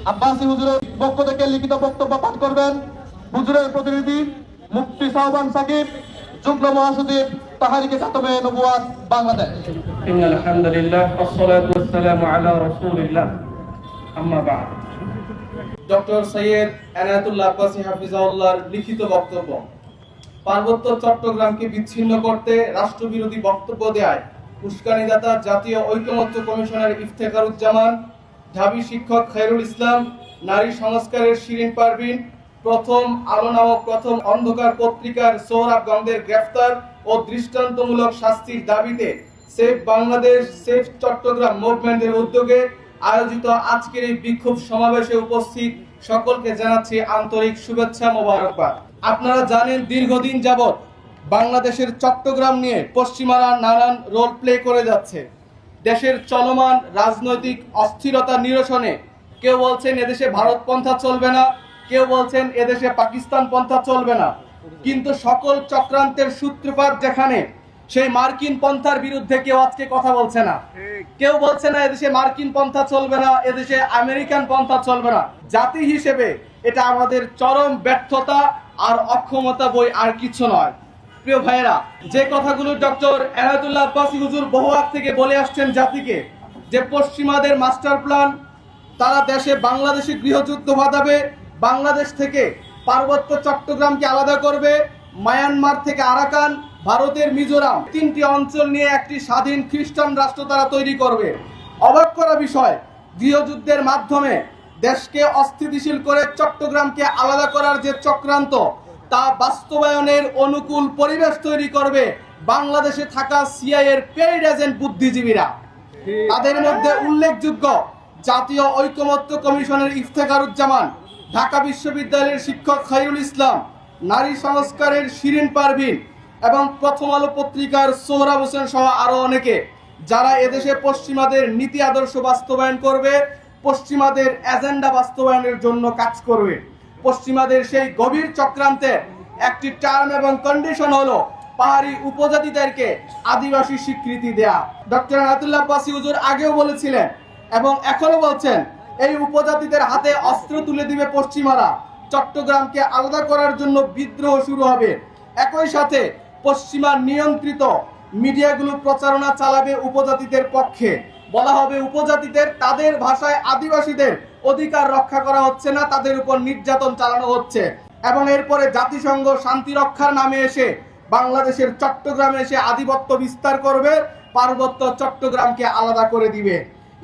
আব্বাসী হুজুরের পক্ষ থেকে লিখিত বক্তব্য পাঠ করবেন হুজুরের প্রতিনিধি মুফতি সাহবান সাকিব যুগ্ম মহাসচিব তাহারিকে খাতমে নবুয়াত বাংলাদেশ إن الحمد لله والصلاة والسلام على رسول الله أما بعد ডক্টর সৈয়দ এনায়েতুল্লাহ আব্বাসী হাফিজাউল্লাহর লিখিত বক্তব্য পার্বত্য চট্টগ্রামকে বিচ্ছিন্ন করতে রাষ্ট্রবিরোধী বক্তব্য দেয় উস্কানিদাতা জাতীয় ঐকমত্য কমিশনের ইফতেখারুজ্জামান ঢাবি শিক্ষক খায়রুল ইসলাম, নারী সংস্কারের শিরিন পারভিন, প্রথম আলো নামক প্রথম অন্ধকার পত্রিকার সৌরভ গঙ্গের গ্রেফতার ও দৃষ্টান্তমূলক শাস্তির দাবিতে সেফ বাংলাদেশ, সেফ চট্টগ্রাম মুভমেন্টের উদ্যোগে আয়োজিত আজকের এই বিক্ষোভ সমাবেশে উপস্থিত সকলকে জানাচ্ছি আন্তরিক শুভেচ্ছা মোবারকবাদ। আপনারা জানেন দীর্ঘদিন যাবৎ বাংলাদেশের চট্টগ্রাম নিয়ে পশ্চিমারা নানান রোল প্লে করে যাচ্ছে। দেশের চলমান রাজনৈতিক অস্থিরতা নিরসনে কেউ বলছেন এদেশে ভারত পন্থা চলবে না, কেউ বলছেন এদেশে পাকিস্তান পন্থা চলবে না। কিন্তু সকল চক্রান্তের সূত্রপাত যেখানে, সেই মার্কিন পন্থার বিরুদ্ধে কেউ আজকে কথা বলছে না। কেউ বলছে না এদেশে মার্কিন পন্থা চলবে না, এদেশে আমেরিকান পন্থা চলবে না। জাতি হিসেবে এটা আমাদের চরম ব্যর্থতা আর অক্ষমতা বই আর কিছু নয়। প্রিয় ভাইয়েরা, যে কথাগুলো ডক্টর এনায়তুল্লাহ আব্বাসী হুজুর বহু আগ থেকে বলে আসছেন জাতিকে, যে পশ্চিমাদের মাস্টার প্ল্যান, তারা দেশে বাংলাদেশে গৃহযুদ্ধ বাঁধাবে, বাংলাদেশ থেকে পার্বত্য চট্টগ্রামকে আলাদা করবে, মায়ানমার থেকে আরাকান, ভারতের মিজোরাম, তিনটি অঞ্চল নিয়ে একটি স্বাধীন খ্রিস্টান রাষ্ট্র তারা তৈরি করবে। অবাক করা বিষয়, গৃহযুদ্ধের মাধ্যমে দেশকে অস্থিতিশীল করে চট্টগ্রামকে আলাদা করার যে চক্রান্ত তা বাস্তবায়নের অনুকূল পরিবেশ তৈরি করবে বাংলাদেশে থাকা সিআই এর পেইড এজেন্ট বুদ্ধিজীবীরা। তাদের মধ্যে উল্লেখযোগ্য জাতীয় ঐকমত্য কমিশনের ইফতেখারুজ্জামান, ঢাকা বিশ্ববিদ্যালয়ের শিক্ষক খাইরুল ইসলাম, নারী সংস্কারের শিরিন পারভিন এবং প্রথম আলো পত্রিকার সোহরাব হোসেন সহ আরও অনেকে, যারা এদেশে পশ্চিমাদের নীতি আদর্শ বাস্তবায়ন করবে, পশ্চিমাদের এজেন্ডা বাস্তবায়নের জন্য কাজ করবে। পশ্চিমাদের সেই গভীর চক্রান্তে একটি টার্ম এবং কন্ডিশন হলো পাহাড়ি উপজাতিদেরকে আদিবাসী স্বীকৃতি দেয়া। ডক্টর আনাতুল্লাহ আব্বাসী হুজুর আগেও বলেছিলেন এবং এখনও বলছেন, এই উপজাতিদের হাতে অস্ত্র তুলে দিবে পশ্চিমারা। চট্টগ্রামকে আলাদা করার জন্য বিদ্রোহ শুরু হবে। একই সাথে পশ্চিমা নিয়ন্ত্রিত মিডিয়াগুলো প্রচারণা চালাবে উপজাতিদের পক্ষে। বলা হবে উপজাতিদের, তাদের ভাষায় আদিবাসীদের অধিকার রক্ষা করা হচ্ছে না তাদের উপর নির্যাতন চালানো হচ্ছে। এবং এরপরে জাতিসংঘ শান্তি রক্ষার নামে এসে বাংলাদেশের চট্টগ্রামে এসে আধিপত্য বিস্তার করবে পার্বত্য চট্টগ্রামকে আলাদা করে দিবে।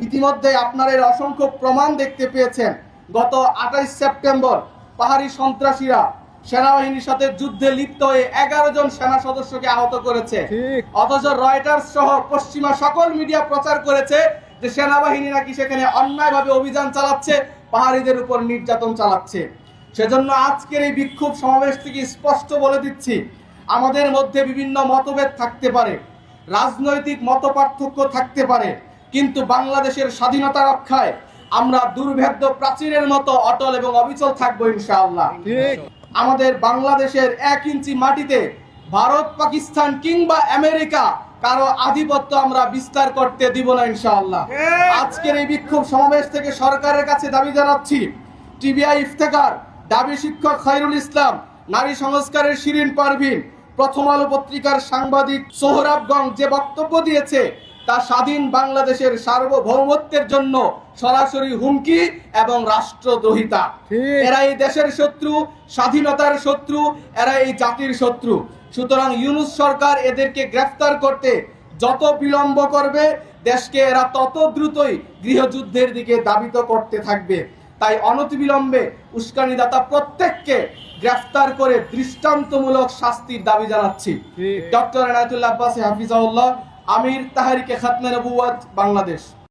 ইতিমধ্যে আপনারা এর অসংখ্য প্রমাণ দেখতে পেয়েছেন। গত আঠাইশ সেপ্টেম্বর পাহাড়ি সন্ত্রাসীরা সেনাবাহিনীর সাথে যুদ্ধে লিপ্ত হয়ে এগারো জন সেনা সদস্যকে আহত করেছে। অথচ রয়টার্স সহ পশ্চিমা সকল মিডিয়া প্রচার করেছে যে সেনাবাহিনী নাকি সেখানে অন্যায়ভাবে অভিযান চালাচ্ছে পাহাড়িদের উপর নির্যাতন চালাচ্ছে? সেজন্য আজকের এই বিক্ষোভ সমাবেশ থেকে স্পষ্ট বলে দিচ্ছি আমাদের মধ্যে বিভিন্ন মতভেদ থাকতে পারে রাজনৈতিক মত পার্থক্য থাকতে পারে কিন্তু বাংলাদেশের স্বাধীনতা রক্ষায় আমরা দুর্ভেদ্য প্রাচীরের মতো অটল এবং অবিচল থাকব ইনশাআল্লাহ। আমাদের বাংলাদেশের এক ইঞ্চি মাটিতে ভারত পাকিস্তান কিংবা আমেরিকা কারও আধিপত্য আমরা বিস্তার করতে দিব না ইনশাআল্লাহ। আজকের এই বিক্ষোভ সমাবেশ থেকে সরকারের কাছে দাবি জানাচ্ছি টিবিআই ইফতেকার দাবি শিক্ষক খাইরুল ইসলাম নারী সংস্কারের শিরিন পারভিন প্রথম আলো পত্রিকার সাংবাদিক সোহরাবগঞ্জ যে বক্তব্য দিয়েছে তা স্বাধীন বাংলাদেশের সার্বভৌমত্বের জন্য সরাসরি হুমকি এবং রাষ্ট্রদ্রোহিতা। এরা এই দেশের শত্রু স্বাধীনতার শত্রু এরা এই জাতির শত্রু। সুতরাং ইউনুস সরকার এদেরকে গ্রেফতার করতে যত বিলম্ব করবে দেশকে এরা তত দ্রুতই গৃহযুদ্ধের দিকে দাবিত করতে থাকবে। তাই অনতিবিলম্বে উস্কানিদাতা প্রত্যেককে গ্রেফতার করে দৃষ্টান্তমূলক শাস্তির দাবি জানাচ্ছি। ডক্টর এনায়তুল্লাহ আব্বাসী হাফিজাউল্লাহ আমির তাহারিকে খাতমে নবুয়াত বাংলাদেশ।